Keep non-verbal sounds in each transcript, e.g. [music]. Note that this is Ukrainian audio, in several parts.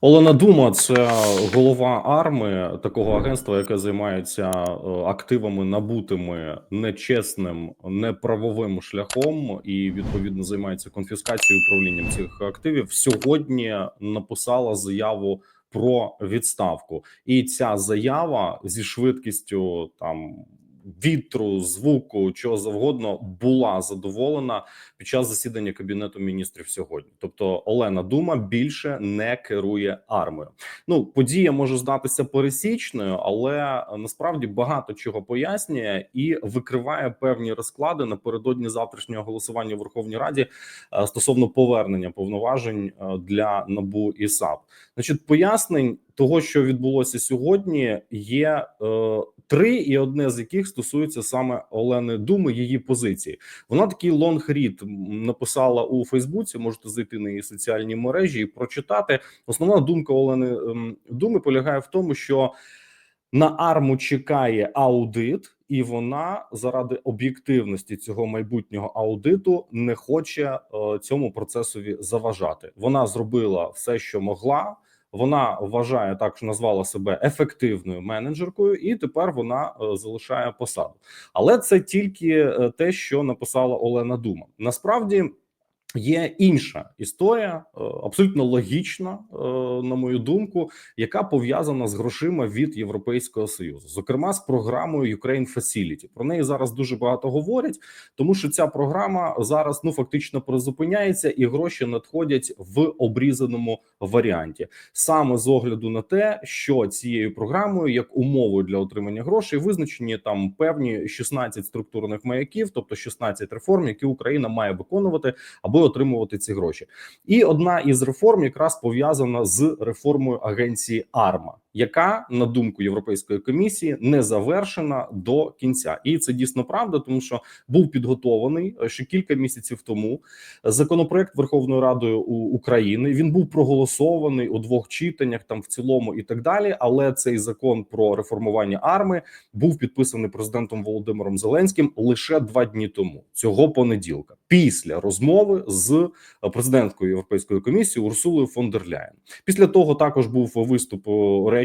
Олена Дума це голова арми такого агентства, яке займається е, активами набутими нечесним, неправовим шляхом, і відповідно займається конфіскацією управлінням цих активів. Сьогодні написала заяву про відставку, і ця заява зі швидкістю там. Вітру, звуку, чого завгодно була задоволена під час засідання кабінету міністрів сьогодні. Тобто Олена Дума більше не керує армією. Ну подія може здатися пересічною, але насправді багато чого пояснює і викриває певні розклади напередодні завтрашнього голосування в Верховній Раді е, стосовно повернення повноважень е, для набу і САП. Значить, пояснень того, що відбулося сьогодні, є е, три, і одне з яких стосується саме Олени Думи, її позиції. Вона такий лонгрід написала у Фейсбуці. Можете зайти на її соціальні мережі і прочитати. Основна думка Олени Думи полягає в тому, що на арму чекає аудит, і вона заради об'єктивності цього майбутнього аудиту не хоче е, цьому процесові заважати. Вона зробила все, що могла. Вона вважає так, що назвала себе ефективною менеджеркою, і тепер вона е, залишає посаду. Але це тільки е, те, що написала Олена Дума. Насправді. Є інша історія, е, абсолютно логічна, е, на мою думку, яка пов'язана з грошима від Європейського союзу, зокрема з програмою Ukraine Facility. Про неї зараз дуже багато говорять, тому що ця програма зараз ну фактично призупиняється, і гроші надходять в обрізаному варіанті, саме з огляду на те, що цією програмою, як умовою для отримання грошей, визначені там певні 16 структурних маяків, тобто 16 реформ, які Україна має виконувати аби отримувати ці гроші. І одна із реформ якраз пов'язана з реформою агенції АРМА, яка на думку Європейської комісії не завершена до кінця, і це дійсно правда, тому що був підготований ще кілька місяців тому законопроект Верховною Радою України. Він був проголосований у двох читаннях, там в цілому і так далі. Але цей закон про реформування арми був підписаний президентом Володимиром Зеленським лише два дні тому, цього понеділка, після розмови з президенткою Європейської комісії Урсулою фон дер Ляєн. Після того також був виступ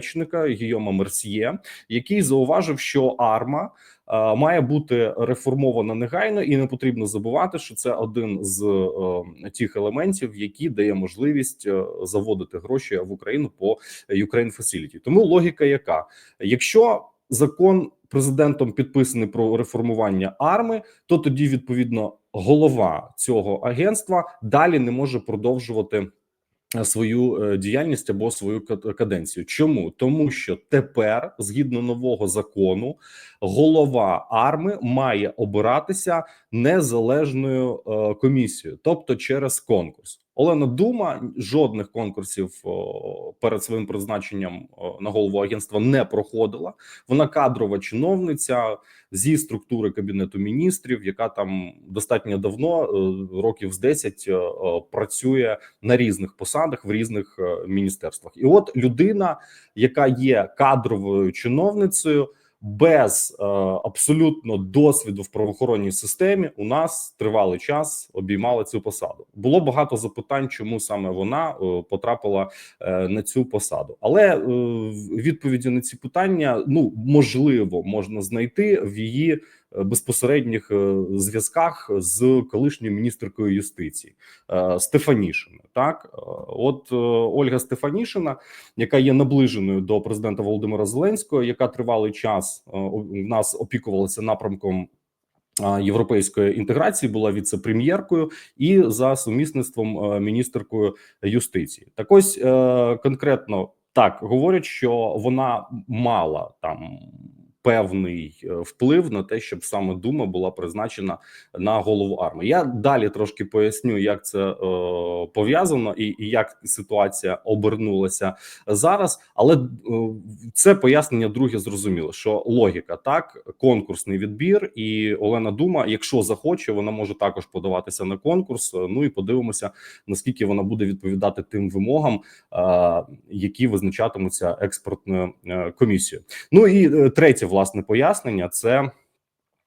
речника Гійома Мерсьє, який зауважив, що арма. Має бути реформована негайно, і не потрібно забувати, що це один з е, тих елементів, які дає можливість е, заводити гроші в Україну по Ukraine Facility. Тому логіка, яка якщо закон президентом підписаний про реформування арми, то тоді відповідно голова цього агентства далі не може продовжувати. Свою е, діяльність або свою каденцію. Чому тому, що тепер, згідно нового закону, голова арми має обиратися незалежною е, комісією, тобто через конкурс. Олена Дума жодних конкурсів перед своїм призначенням на голову агентства не проходила. Вона кадрова чиновниця зі структури кабінету міністрів, яка там достатньо давно, е, років з 10, е, працює на різних посадах в різних е, міністерствах. І от людина, яка є кадровою чиновницею без е, абсолютно досвіду в правоохоронній системі у нас тривалий час обіймала цю посаду. Було багато запитань, чому саме вона е, потрапила е, на цю посаду, але е, відповіді на ці питання ну можливо можна знайти в її безпосередніх е, зв'язках з колишньою міністеркою юстиції е, Стефанішиною. Так, е, от Ольга Стефанішина, яка є наближеною до президента Володимира Зеленського, яка тривалий час у нас опікувалася напрямком. Європейської інтеграції була віце-прем'єркою і за сумісництвом міністеркою юстиції. Так ось конкретно так говорять, що вона мала там певний е, вплив на те, щоб саме дума була призначена на голову армії. Я далі трошки поясню, як це е, пов'язано і, і як ситуація обернулася зараз. Але е, це пояснення друге зрозуміло, що логіка так, конкурсний відбір, і Олена Дума, якщо захоче, вона може також подаватися на конкурс. Ну і подивимося, наскільки вона буде відповідати тим вимогам, е, які визначатимуться експортною е, комісією. Ну і е, третє власне пояснення це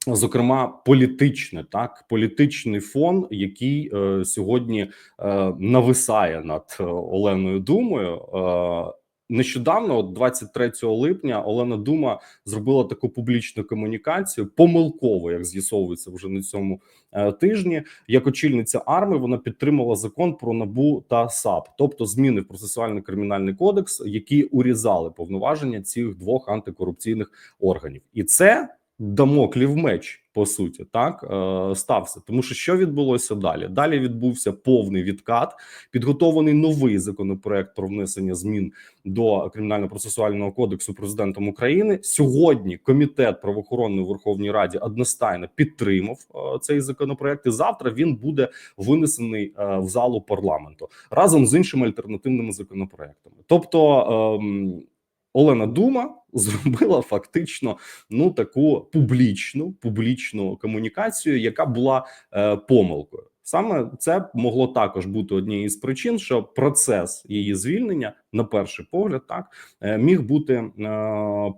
Зокрема, політичне так, політичний фон, який е, сьогодні е, нависає над е, Оленою Думою. Е, нещодавно, от 23 липня, Олена Дума зробила таку публічну комунікацію, помилково, як з'ясовується вже на цьому е, тижні. Як очільниця арми, вона підтримала закон про набу та САП, тобто зміни в процесуальний кримінальний кодекс, які урізали повноваження цих двох антикорупційних органів, і це дамоклів меч. По суті, так е, стався, тому що що відбулося далі? Далі відбувся повний відкат, підготований новий законопроект про внесення змін до кримінально-процесуального кодексу президентом України. Сьогодні комітет правоохоронної Верховній Раді одностайно підтримав е, цей законопроект. І завтра він буде винесений е, в залу парламенту разом з іншими альтернативними законопроектами. Тобто. Е, Олена Дума зробила фактично ну таку публічну публічну комунікацію, яка була е, помилкою. Саме це могло також бути однією з причин, що процес її звільнення, на перший погляд, так е, міг бути е,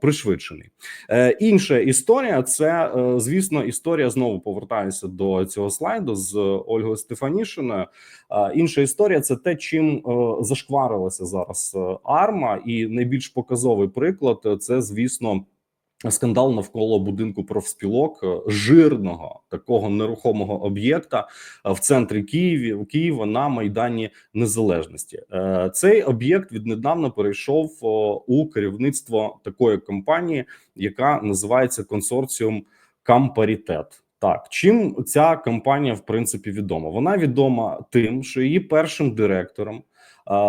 пришвидшений. Е, Інша історія це е, звісно історія. Знову повертаюся до цього слайду з Ольгою Стефанішиною. Е, інша історія це те, чим е, зашкварилася зараз е, арма, і найбільш показовий приклад це звісно. Скандал навколо будинку профспілок е, жирного такого нерухомого об'єкта е, в центрі Києві Києва на майдані Незалежності. Е, Цей об'єкт віднедавна перейшов у керівництво такої компанії, яка називається консорціум Кампарітет. Так, чим ця компанія в принципі відома? Вона відома тим, що її першим директором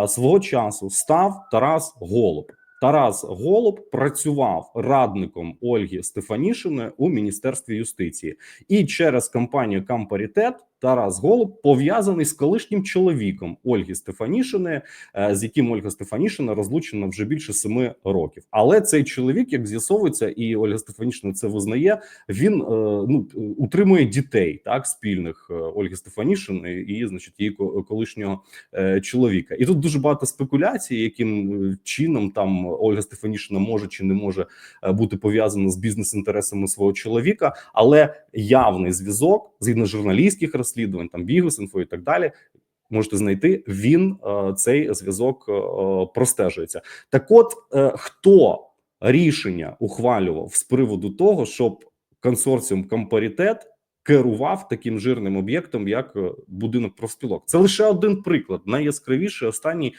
свого часу став Тарас Голуб. Тарас Голуб працював радником Ольги Стефанішини у міністерстві юстиції, і через компанію Кампарітет Тарас Голуб пов'язаний з колишнім чоловіком Ольги Стефанішини, е, з яким Ольга Стефанішина розлучена вже більше семи років. Але цей чоловік, як з'ясовується, і Ольга Стефанішина це визнає. Він е, ну утримує дітей так спільних е, Ольги Стефанішини і, значить, її колишнього чоловіка. І тут дуже багато спекуляцій, яким чином там Ольга Стефанішина може чи не може бути пов'язана з бізнес-інтересами свого чоловіка, але явний зв'язок згідно журналістських розслідувань, там Бігус.Інфо і так далі. Можете знайти він е, цей зв'язок е, простежується. Так, от е, хто рішення ухвалював з приводу того, щоб консорціум Компарітет керував таким жирним об'єктом, як будинок профспілок? Це лише один приклад, найяскравіший останній,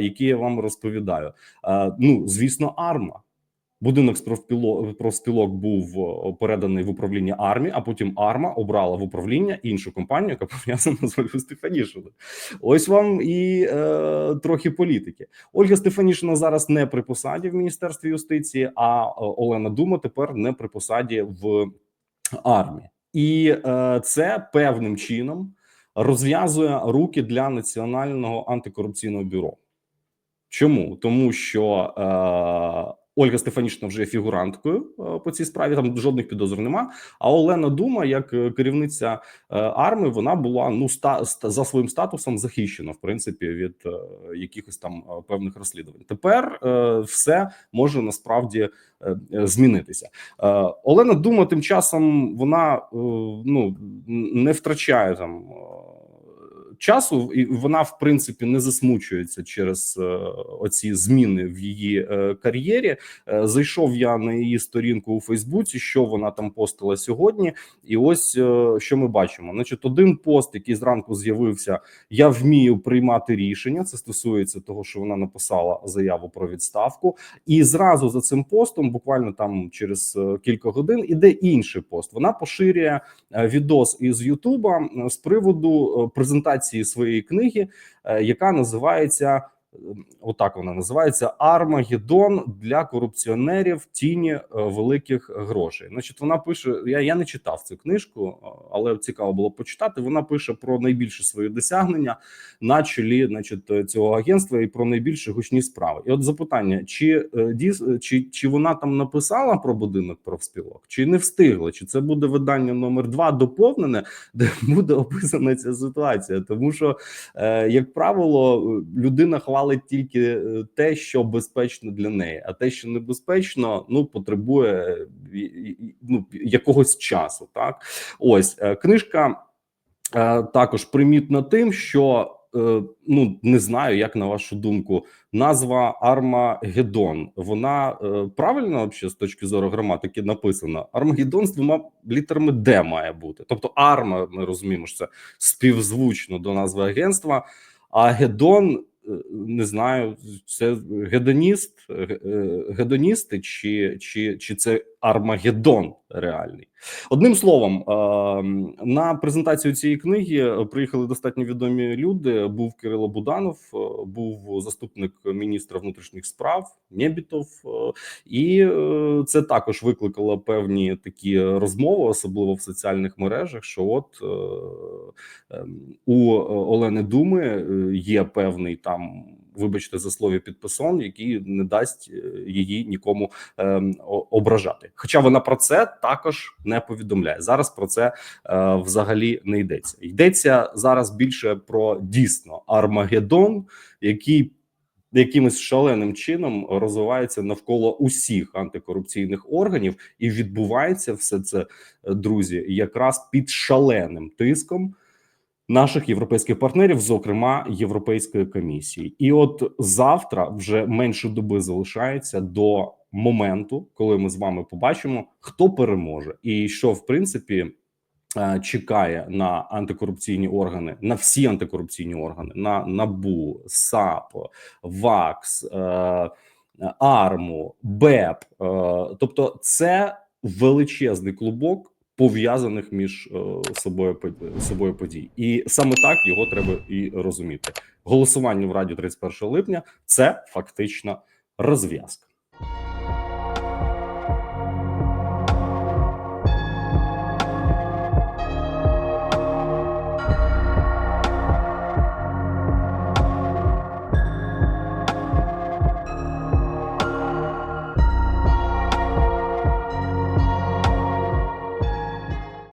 який я вам розповідаю. Ну звісно, арма. Будинок з профспілок, був переданий в управління армії, а потім арма обрала в управління іншу компанію, яка [laughs] пов'язана з Ольгою Стефанішиною. Ось вам і е, трохи політики. Ольга Стефанішина зараз не при посаді в міністерстві юстиції, а Олена Дума тепер не при посаді в армії, і е, це певним чином розв'язує руки для національного антикорупційного бюро. Чому тому, що е, Ольга Стефанішна вже є фігуранткою е, по цій справі. Там жодних підозр нема. А Олена Дума, як е, керівниця е, армії, вона була ну ста за своїм статусом захищена в принципі від якихось там певних розслідувань. Тепер все може насправді змінитися. Олена Дума тим часом вона ну не втрачає там часу, і вона в принципі не засмучується через е, оці зміни в її е, кар'єрі. Е, зайшов я на її сторінку у Фейсбуці, що вона там постила сьогодні, і ось що ми бачимо. Значить, один пост, який зранку з'явився: я вмію приймати рішення. Це стосується того, що вона написала заяву про відставку, і зразу за цим постом, буквально там через кілька годин, іде інший пост. Вона поширює відос із Ютуба з приводу презентації презентації своєї книги, е, яка називається Отак вона називається Армагеддон для корупціонерів тіні е, великих грошей. Значить, вона пише: я я не читав цю книжку, але цікаво було почитати. Вона пише про найбільше свої досягнення на чолі, значить, цього агентства і про найбільші гучні справи. І от запитання: чи е, діс чи, чи вона там написала про будинок профспілок, чи не встигла? Чи це буде видання номер два доповнене, де буде описана ця ситуація? Тому що, е, як правило, людина хвалить тільки е, те, що безпечно для неї, а те, що небезпечно, ну потребує і- ну, якогось часу. Так, ось е, книжка е, також примітна тим, що е, ну не знаю, як на вашу думку, назва Армагеддон, вона е, правильно взагалі з точки зору граматики написана. Армагеддон з двома літерами Д має бути. Тобто, арма, ми розуміємо, що це співзвучно до назви агентства. А Гедон е, не знаю, це гедоніст, е, гедоністи, чи, чи, чи це Армагеддон реальний. Одним словом, е, на презентацію цієї книги приїхали достатньо відомі люди. Був Кирило Буданов, е, був заступник міністра внутрішніх справ Нєбітов, е, і е, це також викликало певні такі розмови, особливо в соціальних мережах. Що от е, ем, у е, Олени Думи е, є певний там. Вибачте за слові підписон, який не дасть е, її нікому ем, ображати. Хоча вона про це також не повідомляє. Зараз про це е, взагалі не йдеться. Йдеться зараз більше про дійсно Армагеддон, який якимось шаленим чином розвивається навколо усіх антикорупційних органів, і відбувається все це, е, друзі, якраз під шаленим тиском наших європейських партнерів, зокрема Європейської комісії. І от завтра вже менше доби залишається до моменту, коли ми з вами побачимо, хто переможе, і що в принципі. е, Чекає на антикорупційні органи, на всі антикорупційні органи, на НАБУ, САП, ВАКС, е, АРМУ, БЕП. Е, тобто, це величезний клубок пов'язаних між е, собою собою подій, і саме так його треба і розуміти. Голосування в Раді 31 липня це фактична розв'язка.